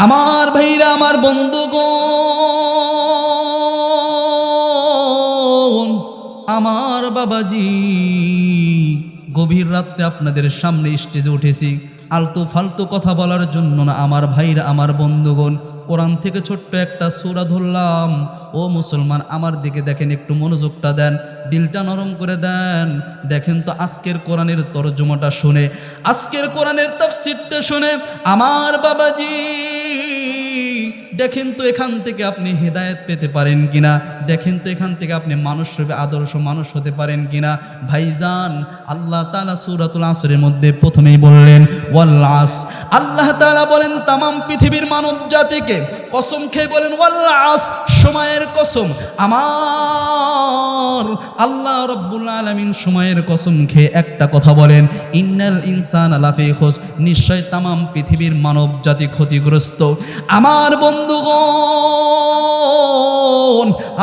আমার ভাইরা আমার বন্ধুগণ আমার বাবাজি গভীর রাত্রে আপনাদের সামনে স্টেজে উঠেছি। আলতু ফালতু কথা বলার জন্য না, আমার ভাইরা, আমার বন্ধুগণ। কোরআন থেকে ছোট্ট একটা সূরা ধরলাম। ও মুসলমান, আমার দিকে দেখেন, একটু মনোযোগটা দেন, দিলটা নরম করে দেন। দেখেন তো আজকের কোরআনের তরজমাটা শুনে, আজকের কোরআনের তাফসিরটা শুনে আমার বাবাজি দেখেন তো এখান থেকে আপনি হেদায়েত পেতে পারেন কিনা? দেখেন তো এখান থেকে আপনি মানুষ রূপে আদর্শ মানুষ হতে পারেন কিনা? ভাইজান, আল্লাহ তালা সূরাতুল আসরের মধ্যে প্রথমেই বললেন ওয়াল্লাস আল্লাহ তালা বলেন, তামাম পৃথিবীর মানব জাতিকে কসম খেয়ে বলেন ওয়াল্লাস সময়ের কসম। আমার আল্লাহ রব্বুল আলামিন সময়ের কসম খেয়ে একটা কথা বলেন, ইন্নাল ইনসান লাফি খোঁজ নিশ্চয় তামাম পৃথিবীর মানব জাতি ক্ষতিগ্রস্ত। আমার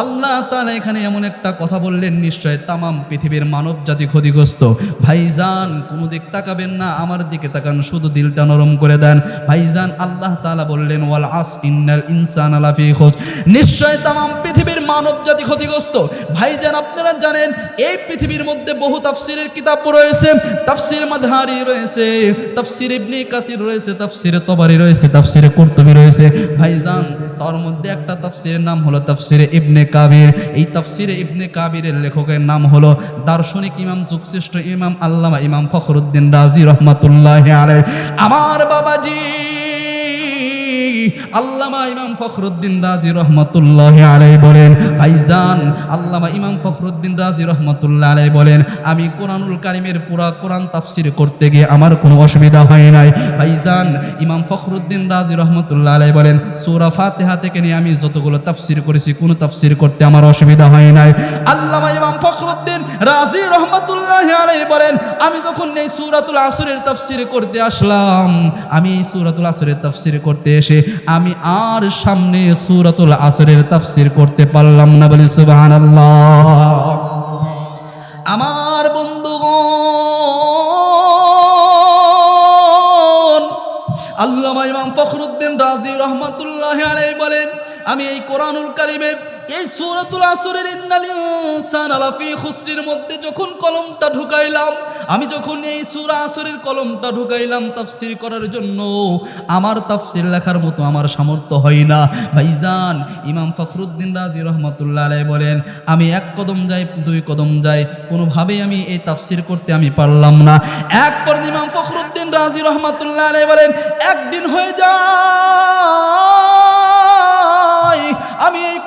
আল্লাহ তাআলা এখানে এমন একটা কথা বললেন, নিশ্চয় তামাম পৃথিবীর মানব জাতি ক্ষতিগ্রস্ত। ভাইজান, কোনো দিক তাকাবেন না, আমার দিকে তাকান, শুধু দিলটা নরম করে দেন। ভাইজান, আল্লাহ তালা বললেন, ওয়াল আস, ইন্নাল ইনসান আলাফি খোঁজ নিশ্চয় তামাম পৃথিবীর মানব জাতি ক্ষতিগ্রস্ত। ভাইজান, আপনারা জানেন, এই পৃথিবীর মধ্যে বহু তাফসিরের কিতাব রয়েছে। তাফসির মাদহারি রয়েছে, তাফসির ইবনে কাসির রয়েছে, তাফসির তবারি রয়েছে, তাফসির কুরতুবি রয়েছে। ভাইজান তার মধ্যে একটা তাফসিরের নাম হলো তাফসিরে ইবনে কাবির। এই তাফসিরে ইবনে কাবিরের লেখকের নাম হলো দার্শনিক ইমাম, যুগশ্রেষ্ঠ ইমাম, আল্লামা ইমাম ফখরুদ্দিন রাজি রহমতুল্লাহ আমার বাবাজি আল্লামা ইমাম ফখরুদ্দিন রাজি রহমতুল্লাহ আলাই বলেন, ভাইজান, আল্লামা ইমাম ফখরুদ্দিন রাজি রহমতুল্লাহ আলাই বলেন, আমি কোরআনুল কারিমের পুরা কোরআন তাফসির করতে গিয়ে আমার কোনো অসুবিধা হয় নাই। ভাইজান, ইমাম ফখরুদ্দিন রাজি রহমতুল্লাহ আলাই বলেন, সূরা ফাতিহা থেকে নিয়ে আমি যতগুলো তাফসির করেছি, কোনো তাফসির করতে আমার অসুবিধা হয় নাই। আল্লামা ইমাম ফখরুদ্দিন রাজি রহমতুল্লাহ আলাই বলেন, আমি যখন এই সূরাতুল আসরের তাফসির করতে আসলাম, আমি সূরাতুল আসরের তাফসির করতে এসে আমি আর সামনে সুরাতুল আসরের তাফসির করতে পারলাম না, বলি সুবাহান আমার বন্ধু আল্লাহ ইমাম ফখরুদ্দিন রাজি রহমতুল্লাহ আলাই বলেন আমি এই কোরআনুল কারিমের, এই সূরাতুল আসরের ইন্নালিনসান আলাফি খুসরির মধ্যে যখন কলমটা ঢুকাইলাম, আমি যখন এই সূরা আসরের কলমটা ঢুকাইলাম তাফসির করার জন্য, আমার তাফসির লেখার মতো আমার সামর্থ্য হয় না। ভাইজান, ইমাম ফখরুদ্দিন রাজি রহমাতুল্লাহ আলাই বলেন, আমি এক কদম যাই, দুই কদম যাই, কোনোভাবেই আমি এই তাফসির করতে আমি পারলাম না। এক পর ইমাম ফখরুদ্দিন রাজি রহমাতুল্লাহ আলাই বলেন, একদিন হয়ে যায় আমি এই কোরআনের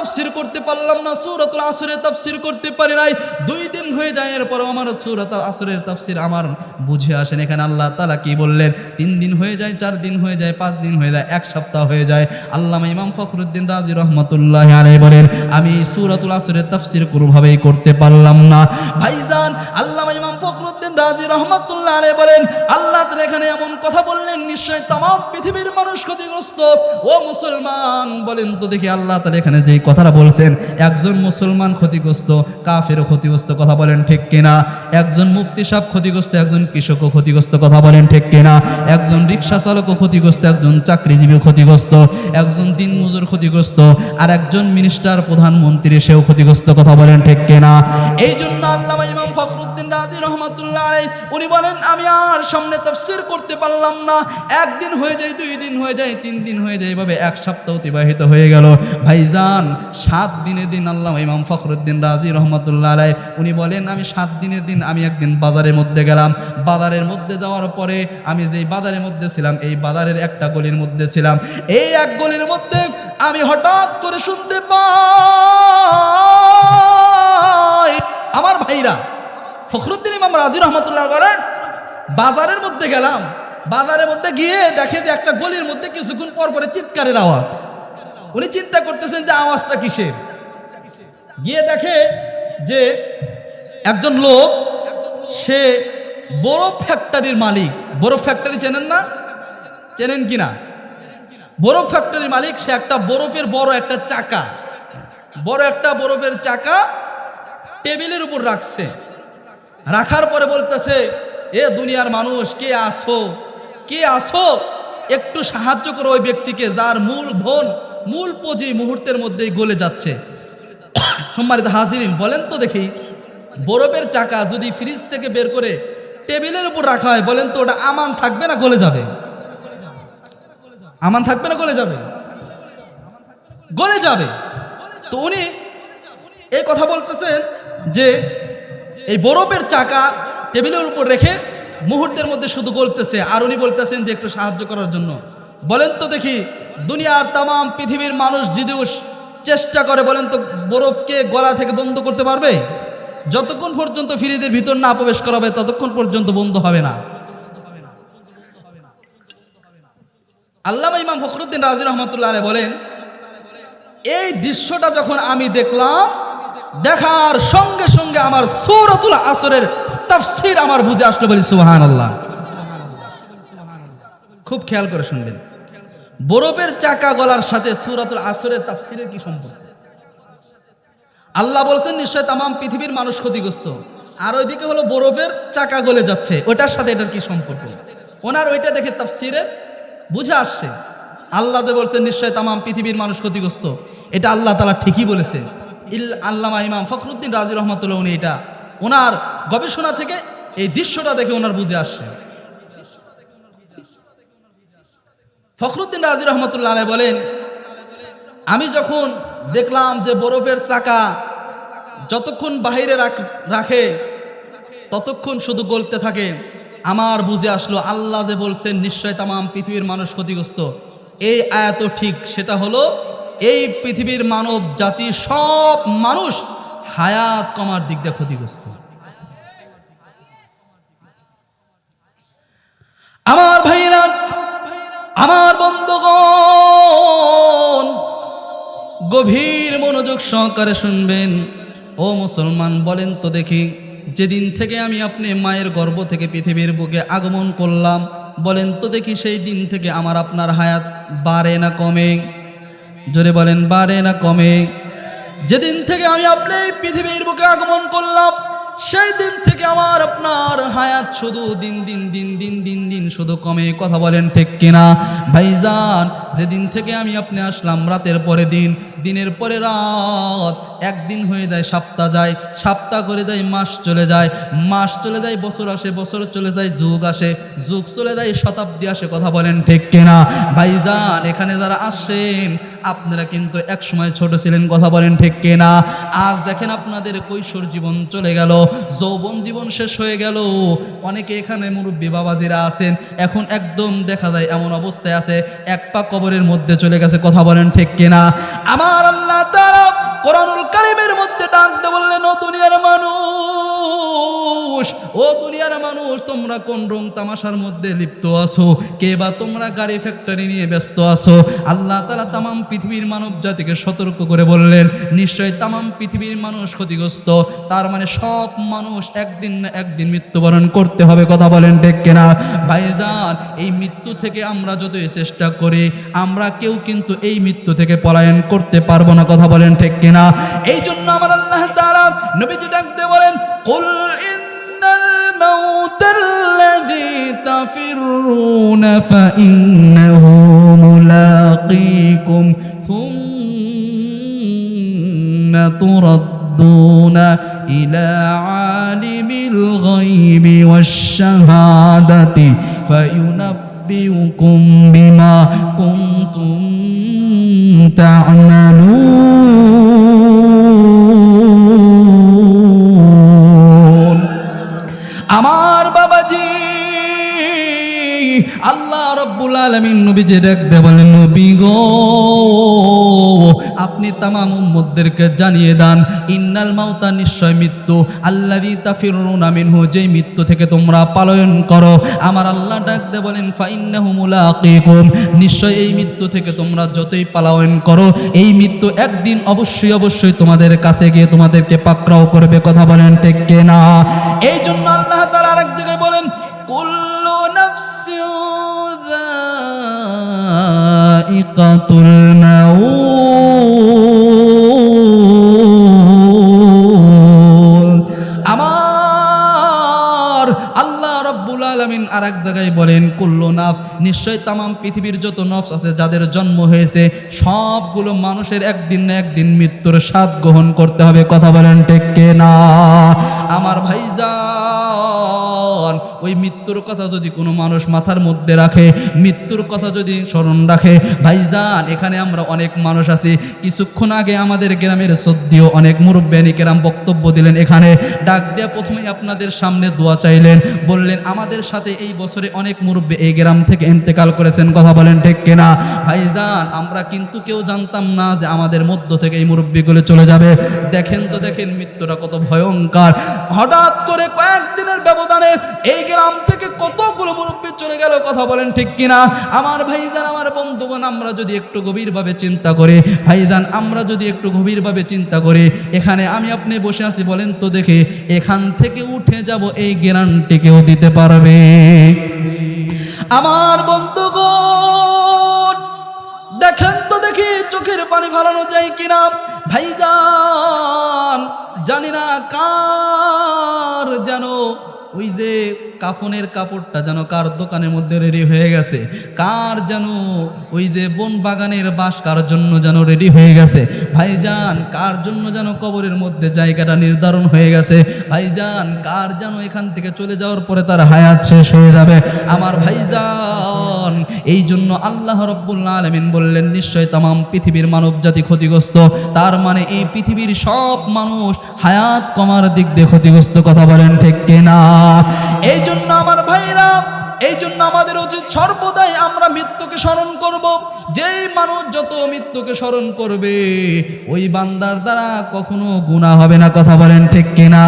তাফসির করতে পারলাম না, সূরাতুল আসরের তাফসির করতে পারি নাই। দুই দিন হয়ে যায় এরপর আমার সূরাতুল আসরের তাফসির আমার বুঝে আসেন এখানে আল্লাহ তাআলা কি বললেন? তিন দিন হয়ে যায়, চার দিন হয়ে যায়, পাঁচ দিন হয়ে যায়, এক সপ্তাহ হয়ে যায়। আল্লামা ইমাম ফখরুদ্দিন রাজি রহমতুল্লাহ আলাই বলেন, আমি সূরাতুল আসরের তাফসির কোনোভাবেই করতে পারলাম না। ভাইজান, আল্লামা ইমাম ফখরুদ্দিন রাজি রহমতুল্লাহ আলাই বলেন, আল্লাহ তাআলা এখানে এমন কথা বললেন নিশ্চয় তাম পৃথিবীর মানুষ ক্ষতিগ্রস্ত। ও মুসলমান, বলেন তো দেখি আল্লাহ তাআলা এখানে যে কথাটা বলছেন, একজন মুসলমান ক্ষতিগ্রস্ত কাফেরও ক্ষতিগ্রস্ত কথা বলেন ঠিক কিনা? একজন মুক্তি সাহেব ক্ষতিগ্রস্ত, একজন কৃষকও ক্ষতিগ্রস্ত কথা বলেন ঠিক কিনা? একজন রিক্সা চালকও ক্ষতিগ্রস্ত, একজন চাকরিজীবী ক্ষতিগ্রস্ত, একজন দিন মজুর ক্ষতিগ্রস্ত আর একজন মিনিস্টার প্রধানমন্ত্রী, সেও ক্ষতিগ্রস্ত কথা বলেন ঠিক কিনা? এই জন্য আল্লামা ইমাম ফখরুদ্দিন রাজি রহমাতুল্লাহ আলাই উনি বলেন, আমি আর সামনে তাফসির করতে পারলাম না। একদিন হয়ে যায়, দুই দিন হয়ে যায়, তিন দিন হয়ে যায়, এভাবে এক সপ্তাহ অতিবাহিত হয়ে গেল। ভাইজান সাত দিনের দিন আল্লাহ ইমাম ফখরুদ্দিন রাজি রহমতুল্লাহ আলাই উনি বলেন, আমি সাত দিনের দিন আমি একদিন বাজারের মধ্যে গেলাম। বাজারের মধ্যে যাওয়ার পরে আমি যেই বাজারের মধ্যে ছিলাম, এই বাজারের একটা গলির মধ্যে ছিলাম। এই এক গলির মধ্যে আমি হঠাৎ করে শুনতে পাই, আমার ভাইরা, ফখরুদ্দিন ইমাম রাজি রহমতুল্লাহ বলেন, বাজারের মধ্যে গেলাম। বাজারের মধ্যে গিয়ে দেখে যে একটা গলির মধ্যে কিছুক্ষণ পর পরে চিৎকারের আওয়াজ। উনি চিন্তা করতেছেন যে আওয়াজটা কিসের? গিয়ে দেখে যে একজন লোক, সে বরফ ফ্যাক্টরির মালিক। বরফ ফ্যাক্টরি চেনেন না? চেনেন কি না বরফ ফ্যাক্টরির মালিক, সে একটা বরফের বড় একটা চাকা। বড় একটা বরফের চাকা টেবিলের উপর রাখছে। রাখার পরে বলতেছে, এ দুনিয়ার মানুষ, কে আসো কে আসো একটু সাহায্য করো ওই ব্যক্তিকে, যার মূল ধন মূল পুঁজি মুহূর্তের মধ্যেই গলে যাচ্ছে। সম্মানিত হাজিরিন, বলেন তো দেখি, বরফের চাকা যদি ফ্রিজ থেকে বের করে টেবিলের উপর রাখা হয়, বলেন তো ওটা আমান থাকবে না গলে যাবে? আমান থাকবে না গলে যাবে? গলে যাবে। তো উনি এই কথা বলতেছেন যে এই বরফের চাকা টেবিলের উপর রেখে মুহূর্তের মধ্যে শুধু গলতেছে। আর উনি বলতেছেন যে একটু সাহায্য করার জন্য। বলেন তো দেখি দুনিয়ার তাম পৃথিবীর মানুষ যদিও চেষ্টা করে বলেন তো, বরফকে গলা থেকে বন্ধ করতে পারবে? যতক্ষণ পর্যন্ত ফিরিদের ভিতর না প্রবেশ করাবে ততক্ষণ পর্যন্ত বন্ধ হবে না। আল্লামা ইমাম ফখরুদ্দিন রাজি রহমতুল্লাহ বলেন, এই দৃশ্যটা যখন আমি দেখলাম, দেখার সঙ্গে সঙ্গে আমার সৌরতুল আসরের তাফসির আমার বুঝে আসলো বলি সুহান আল্লাহ খুব খেয়াল করে শুনবেন। বরফের চাকা গলার সাথে সুরাতুল আসরের তাফসিরের কি সম্পর্ক? আল্লাহ বলছেন, নিশ্চয় তাম পৃথিবীর মানুষ ক্ষতিগ্রস্ত। আর ওইদিকে হলো বরফের চাকা গলে যাচ্ছে। ওটার সাথে এটার কি সম্পর্ক? ওনার ওইটা দেখে তাফসিরের বুঝে আসছে। আল্লাহ যে বলছেন, নিশ্চয় তাম পৃথিবীর মানুষ ক্ষতিগ্রস্ত। এটা আল্লাহ তালা ঠিকই বলেছে ইল আল্লামা ইমাম ফখরুদ্দিন রাজি রহমতুল্লাহ উনি এটা, ওনার গবেষণা থেকে এই দৃশ্যটা দেখে ওনার বুঝে আসছে। ফখরুদ্দিন রাজি রহমতুল্লাহ আলাই বলেন, আমি যখন দেখলাম যে বরফের চাকা যতক্ষণ বাহিরে রাখ- ততক্ষণ শুধু গলতে থাকে, আমার বুঝে আসলো আল্লাহ যে বলছেন, নিশ্চয় তাম পৃথিবীর মানুষ ক্ষতিগ্রস্ত। এই আয়াত ঠিক, সেটা হলো এই পৃথিবীর মানব জাতি সব মানুষ হায়াত কমার দিক দিয়ে ক্ষতিগ্রস্ত। আমার ভাইরা আমার বন্ধুগণ, গভীর মনোযোগ সহকারে শুনবেন। ও মুসলমান, বলেন তো দেখি, যেদিন থেকে আমি আপনি মায়ের গর্ভ থেকে পৃথিবীর বুকে আগমন করলাম, বলেন তো দেখি সেই দিন থেকে আমার আপনার হায়াত বাড়ে না কমে। জোরে বলেন, বাড়ে না কমে। যেদিন থেকে আমি আপনি পৃথিবীর বুকে আগমন করলাম সেই দিন থেকে আমার আপনার হায়াত শুধু দিন দিন দিন দিন দিন দিন শুধু কমে। কথা বলেন ঠিক কিনা? ভাইজান, যেদিন থেকে আমি আপনি আসলাম, রাতের পরে দিন, দিনের পরে রাত, একদিন হয়ে যায়, সপ্তাহ যায়, সপ্তাহ করে যায়, মাস চলে যায়, মাস চলে যায়, বছর আসে, বছর চলে যায়, যুগ আসে, যুগ চলে যায়, শতাব্দী আসে, কথা বলেন ঠিক কিনা? ভাইজান, এখানে যারা আসেন, আপনারা কিন্তু এক সময় ছোট ছিলেন, কথা বলেন ঠিক কিনা? আজ দেখেন আপনাদের কৈশোর জীবন চলে গেল যৌবন জীবন শেষ হয়ে গেল। অনেকে এখানে মুরব্বী বাবাজিরা আছেন। এখন একদম দেখা যায় এমন অবস্থায় আছে, এক পা কবরের মধ্যে চলে গেছে, কথা বলেন ঠিক কিনা? আমার আল্লাহ তারা কোরআনুল কারিমের মধ্যে ডাকতে বললেন, ও দুনিয়ার মানুষ, ও দুনিয়ার মানুষ, তোমরা কোন রং তামাশার মধ্যে লিপ্ত আছো? কে বা তোমরা গাড়ি ফ্যাক্টরি নিয়ে ব্যস্ত আছো? আল্লাহ তালা তামাম পৃথিবীর মানব জাতিকে সতর্ক করে বললেন নিশ্চয় তামাম পৃথিবীর মানুষ ক্ষতিগ্রস্ত। তার মানে সব মানুষ একদিন না একদিন মৃত্যুবরণ করতে হবে। কথা বলেন ঠিক কিনা? ভাইজান, এই মৃত্যু থেকে আমরা যতই চেষ্টা করি, আমরা কেউ কিন্তু এই মৃত্যু থেকে পলায়ন করতে পারব না। কথা বলেন ঠিক কিনা এই জন্য আমার আল্লাহ তাআলা নবীজি ডাকতে বলেন কুল ইন্নাল الموت الذي تفرون فإنه ملاقيكم ثم تردون إلى عالم الغيب والشهادة فينبئكم بما كنتم تعملون আমার বাবাজি আল্লাহ রব্বুল আলমিন যে দেখবে বলেন নবী গো আপনি তামাম উম্মতদেরকে জানিয়ে দেন। ইন্নাল মাউতা নিশ্চয় মৃত্যু। আল্লাযী তাফিরুনা মিনহু, যেই মৃত্যু থেকে তোমরা পালায়ন করো। আমার আল্লাহ ডাকতে বলেন ফাইন্নাহু মুলাকিকুম নিশ্চয় এই মৃত্যু থেকে তোমরা যতই পালায়ন করো, এই মৃত্যু একদিন অবশ্যই অবশ্যই তোমাদের কাছে গিয়ে তোমাদেরকে পাকড়াও করবে। কথা বলেন ঠিক না এই জন্য আল্লাহ তাআলা আরেক জায়গায় বলেন, কুল্লু নাফসিন যায়িকাতুল মাউত। নাফস, নিশ্চয় তামাম পৃথিবীর যত নফস আছে যাদের জন্ম হয়েছে, সবগুলো মানুষের একদিন না একদিন মৃত্যুর স্বাদ গ্রহণ করতে হবে। কথা বলেন টেকে না আমার ভাইজান ওই মৃত্যুর কথা যদি কোনো মানুষ মাথার মধ্যে রাখে, মৃত্যুর কথা যদি স্মরণ রাখে, ভাইজান, এখানে আমরা অনেক মানুষ আছি। কিছুক্ষণ আগে আমাদের গ্রামের সদ্যিও অনেক মুরব্বানী কেরাম বক্তব্য দিলেন এখানে। ডাক দিয়ে প্রথমেই আপনাদের সামনে দোয়া চাইলেন, বললেন, আমাদের সাথে এই বছরে অনেক মুরব্বী এই গ্রাম থেকে ইন্তেকাল করেছেন, কথা বলেন ঠিক কিনা? ভাইজান, আমরা কিন্তু কেউ জানতাম না যে আমাদের মধ্য থেকে এই মুরব্বীগুলো চলে যাবে। দেখেন তো দেখেন, মৃত্যুটা কত ভয়ঙ্কর। হঠাৎ করে কয়েকদিনের ব্যবধানে এই গ্রাম থেকে কতগুলো মুরব্বী চলে গেল কথা বলেন ঠিক কিনা? আমার ভাইজান, আমার বন্ধুগণ, আমরা যদি একটু গভীরভাবে চিন্তা করি, ভাইজান, আমরা যদি একটু গভীরভাবে চিন্তা করি, এখানে আমি আপনি বসে আছি বলেন তো দেখে, এখান থেকে উঠে যাব, এই গ্যারান্টি কেউ দিতে পারবে? আমার বন্ধুগণ, দেখেন তো দেখি চোখের পানি ফালানো যায় কিনা? ভাইজান, জানি না কার যেন ওই যে কাফনের কাপড়টা যেন কার দোকানের মধ্যে রেডি হয়ে গেছে, কার যেন ওই যে বন বাগানের বাস কার জন্য যেন রেডি হয়ে গেছে। ভাইজান, কার জন্য যেন কবরের মধ্যে জায়গাটা নির্ধারণ হয়ে গেছে। ভাইজান, কার যেন এখান থেকে চলে যাওয়ার পরে তার হায়াত শেষ হয়ে যাবে। আমার ভাইজান, এই জন্য আল্লাহ রব্বুল্লা আলমিন বললেন, নিশ্চয় তামাম পৃথিবীর মানব জাতি ক্ষতিগ্রস্ত। তার মানে এই পৃথিবীর সব মানুষ হায়াত কমার দিক দিয়ে ক্ষতিগ্রস্ত, কথা বলেন ঠিক কিনা? এই জন্য আমার ভাইরা এই জন্য আমাদের উচিত সর্বদাই আমরা মৃত্যুকে যেই মানুষ যত মৃত্যুকে স্মরণ করবে, ওই বান্দার দ্বারা কখনো গুণা হবে না, কথা বলেন ঠিক কিনা?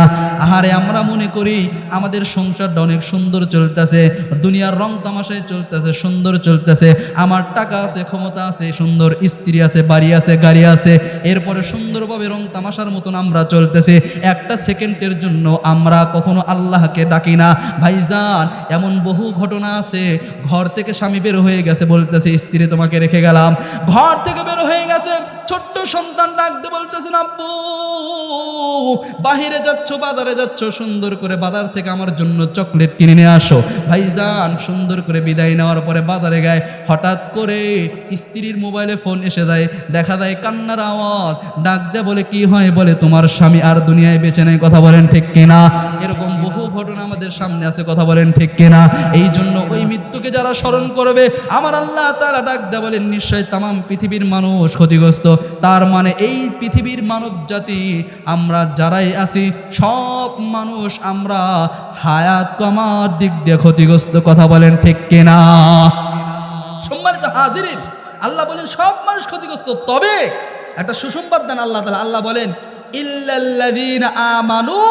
আহারে, আমরা মনে করি আমাদের সংসারটা অনেক সুন্দর চলতেছে, দুনিয়ার রং তামাশায় চলতেছে, সুন্দর চলতেছে, আমার টাকা আছে, ক্ষমতা আছে, সুন্দর স্ত্রী আছে, বাড়ি আছে, গাড়ি আছে, এরপরে সুন্দরভাবে রং তামাশার মতন আমরা চলতেছে, একটা সেকেন্ডের জন্য আমরা কখনো আল্লাহকে ডাকি না। ভাইজান, এমন বহু ঘটনা আছে, ঘর থেকে স্বামী বের হয়ে গেছে, বলতেছে, স্ত্রী, তোমাকে রেখে গেলাম। ঘর থেকে বের হয়ে গেছে। ছোট্ট সন্তান ডাকতে বলতেছেন, আব্বু, বাহিরে যাচ্ছ, বাজারে যাচ্ছ, সুন্দর করে বাজার থেকে আমার জন্য চকলেট কিনে নিয়ে আসো। ভাইজান সুন্দর করে বিদায় নেওয়ার পরে বাজারে গায়ে হঠাৎ করে স্ত্রীর মোবাইলে ফোন এসে যায়। দেখা যায় কান্নার আওয়াজ। ডাক দেয় বলে, কি হয় বলে, তোমার স্বামী আর দুনিয়ায় বেঁচে নেই, কথা বলেন ঠিক কিনা? এরকম বহু ঘটনা আমাদের সামনে আছে, কথা বলেন ঠিক কিনা? এই জন্য ওই মৃত্যুকে যারা স্মরণ করবে, আমার আল্লাহ তারা ডাক দেয় বলেন নিশ্চয় তামাম পৃথিবীর মানুষ ক্ষতিগ্রস্ত। তার মানে এই পৃথিবীর মানব জাতি, আমরা যারাই আছি, সব মানুষ আমরা হায়াত কমার দিক দিয়ে ক্ষতিগ্রস্ত। কথা বলেন ঠিক কিনা? সম্মানিত হাজিরিন, আল্লাহ বলেন সব মানুষ ক্ষতিগ্রস্ত। তবে একটা সুসংবাদ দেন আল্লাহ তালা আল্লাহ বলেন, ইল্লাল্লাযীনা আমানু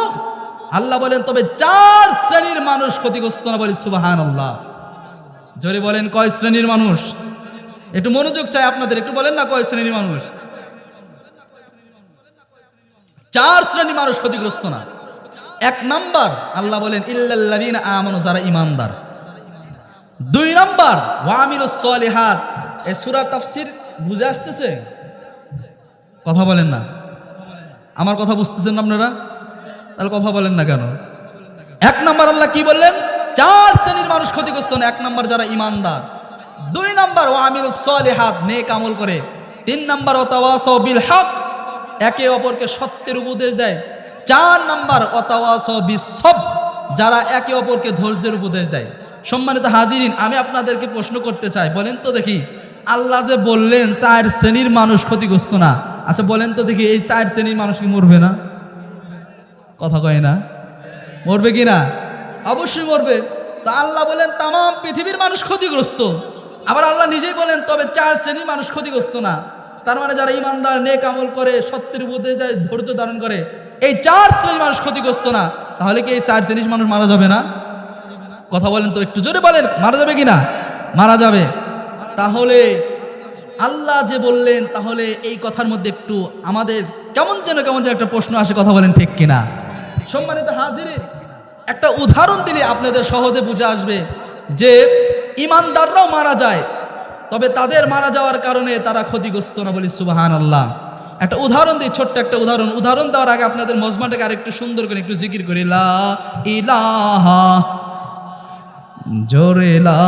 আল্লাহ বলেন, তবে চার শ্রেণির মানুষ ক্ষতিগ্রস্ত না? বলি সুবাহান আল্লাহ জোরে বলেন, কয় শ্রেণির মানুষ? একটু মনোযোগ চাই আপনাদের, একটু বলেন না কয় শ্রেণির মানুষ? চার শ্রেণি মানুষ ক্ষতিগ্রস্ত না। এক নাম্বার, আল্লাহ বলেন, ইল্লাল্লাযীনা আমানু যারা ইমানদার দুই নাম্বার ওয়ামিল সলিহাত এ সুরা তাফসির বুঝে আসতেছে? কথা বলেন না। আমার কথা বুঝতেছেন আপনারা? তাহলে কথা বলেন না কেন? এক নাম্বার আল্লাহ কি বললেন? চার শ্রেণির মানুষ ক্ষতিগ্রস্ত না। এক নাম্বার যারা ইমানদার দুই নাম্বার ও আমিল সলিহাত নেক আমল করে। তিন নাম্বার অতাওয়াস বিল হক একে অপরকে সত্যের উপদেশ দেয়। চার নাম্বার অতাওয়াস বিসব যারা একে অপরকে ধৈর্যের উপদেশ দেয়। সম্মানিত হাজিরিন, আমি আপনাদেরকে প্রশ্ন করতে চাই, বলেন তো দেখি, আল্লাহ যে বললেন, চার শ্রেণির মানুষ ক্ষতিগ্রস্ত না আচ্ছা বলেন তো দেখি, এই চার শ্রেণির মানুষ কি মরবে না? কথা কয় না। মরবে কি না? অবশ্যই মরবে। তা আল্লাহ বলেন তাম পৃথিবীর মানুষ ক্ষতিগ্রস্ত। আবার আল্লাহ নিজেই বলেন, তবে চার শ্রেণির মানুষ ক্ষতিগ্রস্ত না। তার মানে যারা ইমানদার, নেক আমল করে, সত্যের উপদেশ দেয়, ধৈর্য ধারণ করে, এই চার শ্রেণির মানুষ ক্ষতিগ্রস্ত না, তাহলে কি এই চার শ্রেণির মানুষ মারা যাবে না? কথা বলেন তো একটু জোরে বলেন, মারা যাবে কি না মারা যাবে। তাহলে আল্লাহ যে বললেন, তাহলে এই কথার মধ্যে একটু আমাদের কেমন যেন কেমন যেন একটা প্রশ্ন আসে, কথা বলেন ঠিক কিনা? সম্মানিত হাজিরে একটা উদাহরণ দিলে আপনাদের সহজে বুঝে আসবে যে ইমানদাররাও মারা যায়। তবে তাদের মারা যাওয়ার কারণে তারা ক্ষতিগ্রস্ত না বলি সুবাহান আল্লাহ একটা উদাহরণ দিই, ছোট্ট একটা উদাহরণ। উদাহরণ দেওয়ার আগে আপনাদের মজমাটাকে আরেকটু সুন্দর করে একটু জিকির করি। লা ইলাহা, জোরে লা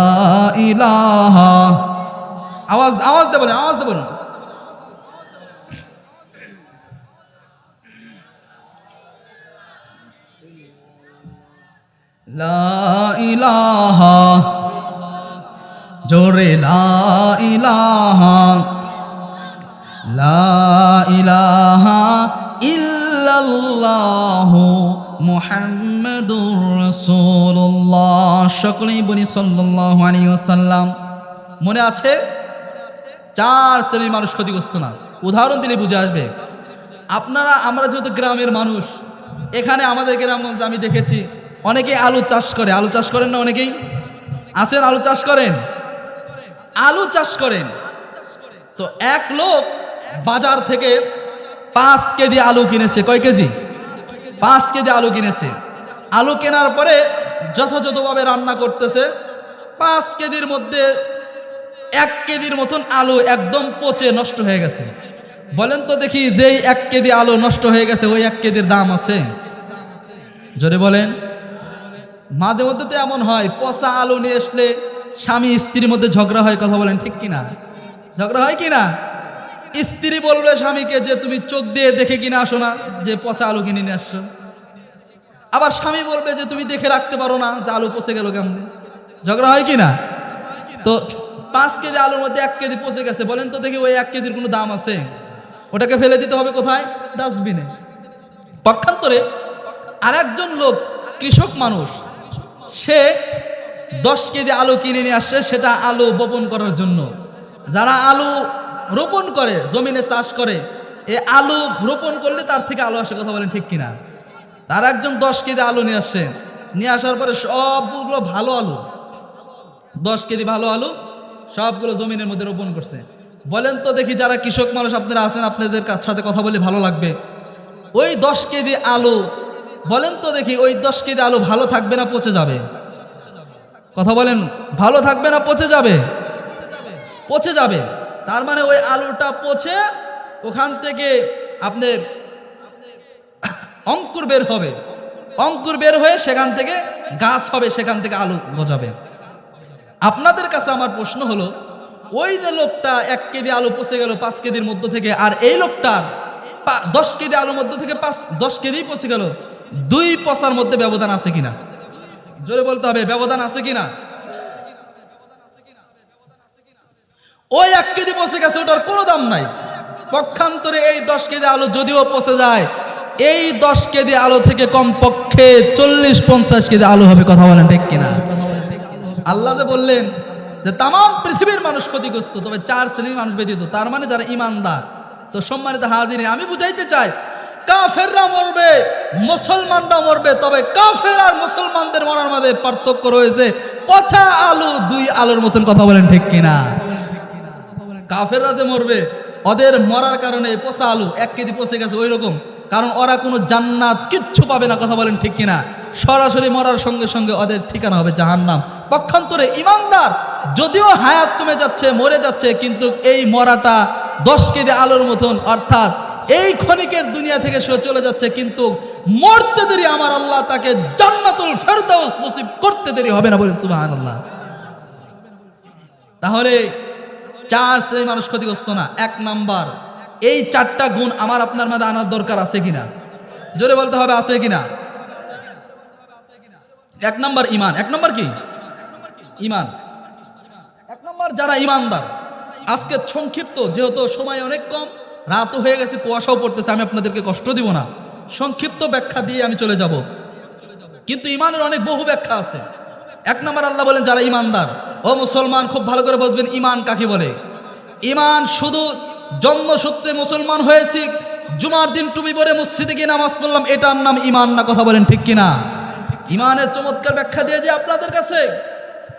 ইলাহা। আওয়াজ আওয়াজ দেবেন আওয়াজ দেবেন লা ইলাহা জোরে, লা ইলাহা লা ইলাহা সকলেই বলি সাল্লাল্লাহু আলাইহি মনে আছে? চার শ্রেণির মানুষ ক্ষতিগ্রস্ত না। উদাহরণ দিলে বুঝে আসবে। আপনারা, আমরা যেহেতু গ্রামের মানুষ, এখানে আমাদের গ্রামগঞ্জে আমি দেখেছি, অনেকেই আলু চাষ করে। আলু চাষ করেন না অনেকেই? আছেন? আলু চাষ করেন? আলু চাষ করেন। তো এক লোক বাজার থেকে পাঁচ কেজি আলু কিনেছে। কয় কেজি? পাঁচ কেজি আলু কিনেছে। আলু কেনার পরে যথাযথভাবে রান্না করতেছে। পাঁচ কেজির মধ্যে এক কেজির মতন আলু একদম পচে নষ্ট হয়ে গেছে। বলেন তো দেখি, যেই এক কেজি আলু নষ্ট হয়ে গেছে, ওই এক কেজির দাম আছে? জোরে বলেন। মাঝে মধ্যে তো এমন হয়, পচা আলু নিয়ে আসলে স্বামী স্ত্রীর মধ্যে ঝগড়া হয় কথা বলেন ঠিক কিনা? ঝগড়া হয় কিনা? স্ত্রী বলবে স্বামীকে যে তুমি চোখ দিয়ে দেখে কিনা আসো না, যে পচা আলু কিনে নিয়ে আসছো। আবার স্বামী বলবে যে তুমি দেখে রাখতে পারো না, যে আলু পচে গেল কেমন? ঝগড়া হয় কিনা? তো পাঁচ কেজি আলুর মধ্যে এক কেজি পচে গেছে, বলেন তো দেখি ওই এক কেজির কোনো দাম আছে। ওটাকে ফেলে দিতে হবে কোথায়? ডাস্টবিনে। পক্ষান্তরে আরেকজন লোক, কৃষক মানুষ, সে দশ কেজি আলু কিনে নিয়ে আসছে সেটা আলু বপন করার জন্য। যারা আলু রোপণ করে, জমিনে চাষ করে, এ আলু রোপণ করলে তার থেকে আলু আসে, কথা বলেন ঠিক কিনা? তার একজন দশ কেজি আলু নিয়ে আসছে নিয়ে আসার পরে সবগুলো ভালো আলু। দশ কেজি ভালো আলু, সবগুলো জমিনের মধ্যে রোপণ করছে। বলেন তো দেখি যারা কৃষক মানুষ আপনারা আছেন, আপনাদের সাথে কথা বলে ভালো লাগবে? ওই দশ কেজি আলু, বলেন তো দেখি ওই দশ কেজি আলু ভালো থাকবে না পচে যাবে? কথা বলেন, ভালো থাকবে না পচে যাবে? পচে যাবে। তার মানে ওই আলুটা পচে ওখান থেকে আপনার অঙ্কুর বের হবে। অঙ্কুর বের হয়ে সেখান থেকে গাছ হবে, সেখান থেকে আলু গজাবে। আপনাদের কাছে আমার প্রশ্ন হলো, ওই যে লোকটা এক কেজি আলু পচে গেল পাঁচ কেজির মধ্য থেকে, আর এই লোকটার দশ কেজি আলুর মধ্য থেকে পাঁচ দশ কেজি পচে গেল, দুই পচার মধ্যে ব্যবধান আছে কিনা? জোরে বলতে হবে, ব্যবধান আছে কিনা ওই এক কেজি পচে গেছে, ওটার কোনো দাম নাই। পক্ষান্তরে এই দশ কেজি আলু যদিও পচে যায়, এই দশ কেজি আলু থেকে কমপক্ষে চল্লিশ পঞ্চাশ কেজি আলু হবে, কথা বলেন ঠিক কিনা? আল্লাহ যে বললেন যে তাম পৃথিবীর মানুষ ক্ষতিগ্রস্ত, তবে চার শ্রেণির মানুষ ব্যতীত, তার মানে যারা ইমানদার, তো সম্মানিত হাজিরে আমি বুঝাইতে চাই কাফেররা মরবে, মুসলমানরা মরবে, তবে কাফের আর মুসলমানদের মরার মধ্যে পার্থক্য রয়েছে। পচা আলু দুই আলুর মতন কথা বলেন ঠিক কিনা? কাফেররা যে মরবে, ওদের মরার কারণে পচা আলু এক কেজি পচে গেছে ওই রকম কারণ ওরা কোনো জান্নাত কিচ্ছু পাবে না, কথা বলেন ঠিক কিনা? সরাসরি মরার সঙ্গে সঙ্গে ওদের ঠিকানা হবে জাহান্নাম। পক্ষান্তরে ইমানদার, যদিও হায়াত কমে যাচ্ছে, মরে যাচ্ছে, কিন্তু এই মরাটা দশ কেজি আলুর মতন, অর্থাৎ এই ক্ষণিকের দুনিয়া থেকে সে চলে যাচ্ছে, কিন্তু মরতে দেরি আমার আল্লাহ তাকে জান্নাতুল ফেরদাউস নসিব করতে দেরি হবে না বলে সুবহানাল্লাহ। তাহলে চার শ্রেণির মানুষ ক্ষতিগ্রস্ত না, এক নাম্বার, এই চারটা গুণ আমার আপনার মধ্যে আনার দরকার আছে কিনা? জোরে বলতে হবে, আছে কিনা? এক নম্বর ইমান এক নম্বর কি? ইমান এক নম্বর যারা ইমানদার আজকে সংক্ষিপ্ত, যেহেতু সময় অনেক কম রাতও হয়ে গেছে, কুয়াশাও পড়তেছে, আমি আপনাদেরকে কষ্ট দিব না। সংক্ষিপ্ত ব্যাখ্যা দিয়ে আমি চলে যাব। কিন্তু ইমানের অনেক বহু ব্যাখ্যা আছে। এক নম্বর আল্লাহ বলেন, যারা ইমানদার, ও মুসলমান, খুব ভালো করে বুঝবেন, ইমান কাকে বলে? ইমান শুধু জন্মসূত্রে মুসলমান হয়েছি, জুমার দিন টুপি পরে মসজিদে গিয়ে নামাজ পড়লাম, এটার নাম ইমান না, কথা বলেন ঠিক কিনা? ইমানের চমৎকার ব্যাখ্যা দিয়ে যে আপনাদের কাছে,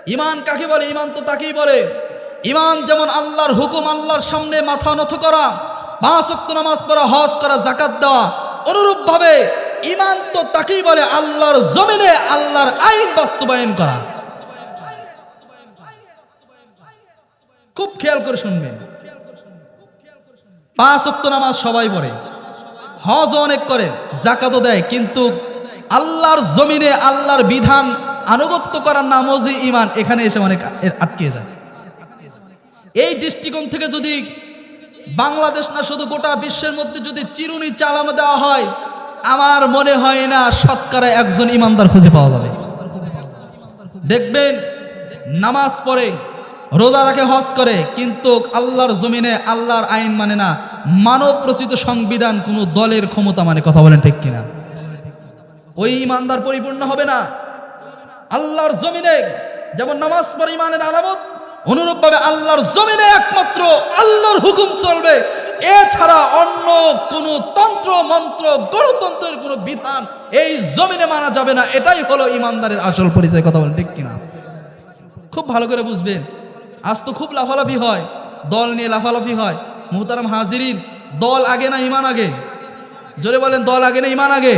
ইমান কাকে বলে? ইমান তো তাকেই বলে। ইমান যেমন আল্লাহর হুকুম, আল্লাহর সামনে মাথা নত করা পাঁচ ওয়াক্ত নামাজ পড়া, হজ করা জাকাত দেওয়া, অনুরূপভাবে ইমান তো তাকেই বলে আল্লাহর জমিনে আল্লাহর আইন বাস্তবায়ন করা। খুব খেয়াল করে শুনবেন। পাঁচ নামাজ সবাই পড়ে হজ অনেক করে জাকাতও দেয়, কিন্তু আল্লাহর জমিনে আল্লাহর বিধান আনুগত্য করার নামও যে ইমান এখানে এসে অনেক আটকে যায়। এই দৃষ্টিকোণ থেকে যদি বাংলাদেশ না, শুধু গোটা বিশ্বের মধ্যে যদি চিরুনি চালানো দেওয়া হয়, আমার মনে হয় না শতকরা একজন ইমানদার খুঁজে পাওয়া যাবে। দেখবেন, নামাজ পড়ে, রোজা রাখে, হজ করে, কিন্তু আল্লাহর জমিনে আল্লাহর আইন মানে না, মানব রচিত সংবিধান কোনো দলের ক্ষমতা মানে কথা বলেন ঠিক কিনা? ওই ইমানদার পরিপূর্ণ হবে না। আল্লাহর জমিনে, যেমন নামাজ পড়ে, ইমানের আলামত অনুরূপভাবে আল্লাহর জমিনে একমাত্র আল্লাহর হুকুম চলবে। এছাড়া অন্য কোনো তন্ত্র, মন্ত্র, গণতন্ত্রের কোনো বিধান এই জমিনে মানা যাবে না। এটাই হলো ইমানদারের আসল পরিচয়, কথা বলেন ঠিক কিনা? খুব ভালো করে বুঝবেন। আজ তো খুব লাফালাফি হয়, দল নিয়ে লাফালাফি হয়। মুহতারাম হাজিরিন, দল আগে না ইমান আগে? জোরে বলেন, দল আগে না ইমান আগে?